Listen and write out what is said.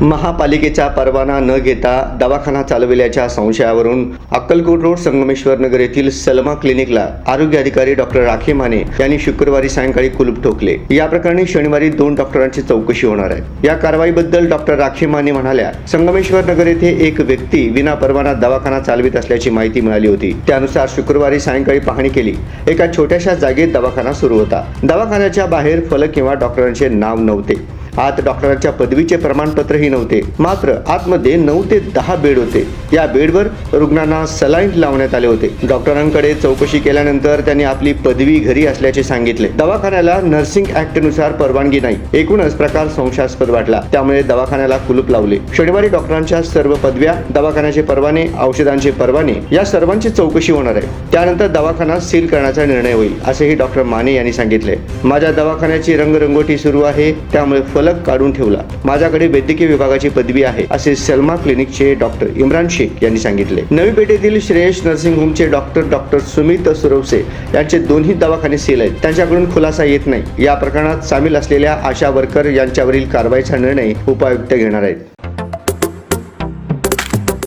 महापालिकेचा परवाना न घेता दवाखाना चालविल्याच्या संशयावरून अक्कलकोट रोड संगमेश्वर नगर येथील सलमा क्लिनिकला आरोग्य अधिकारी डॉक्टर राखे माने यांनी शुक्रवारी सायंकाळी कुलूप ठोकले. या प्रकरणी शनिवारी दोन डॉक्टरांची चौकशी होणार आहे. या कारवाईबद्दल डॉक्टर राखी माने म्हणाल्या संगमेश्वर नगर येथे एक व्यक्ती विना परवाना दवाखाना चालवित असल्याची माहिती मिळाली होती. त्यानुसार शुक्रवारी सायंकाळी पाहणी केली. एका छोट्याशा जागेत दवाखाना सुरू होता. दवाखान्याच्या बाहेर फलक किंवा डॉक्टरांचे नाव नव्हते. आत डॉक्टरांच्या पदवीचे प्रमाणपत्रही नव्हते. मात्र आतमध्ये नऊ ते दहा बेड होते. या बेडवर रुग्णांना सलाईन लावण्यात आले होते. डॉक्टरांकडे चौकशी केल्यानंतर त्यांनी आपली पदवी घरी असल्याचे सांगितले. दवाखान्याला नर्सिंग ऍक्टनुसार परवानगी नाही. एकूणच प्रकार संशयास्पद वाटला. त्यामुळे दवाखान्याला कुलूप लावले. शनिवारी डॉक्टरांच्या सर्व पदव्या दवाखान्याचे परवाने औषधांचे परवाने या सर्वांची चौकशी होणार आहे. त्यानंतर दवाखाना सील करण्याचा निर्णय होईल असेही डॉक्टर माने यांनी सांगितले. माझ्या दवाखान्याची रंगरंगोटी सुरू आहे. त्यामुळे फल फलक काढून ठेवला. माझ्याकडे वैद्यकीय विभागाची पदवी आहे असे सलमा क्लिनिकचे डॉक्टर इम्रान शेख यांनी सांगितले. नवी पेठेतील श्रेयश नर्सिंग होमचे डॉक्टर डॉक्टर सुमित सुरवसे यांचे दोन्ही दवाखाने सील आहेत. त्यांच्याकडून खुलासा येत नाही. या प्रकरणात सामील असलेल्या आशा वर्कर यांच्यावरील कारवाईचा निर्णय उपायुक्त घेणार आहेत.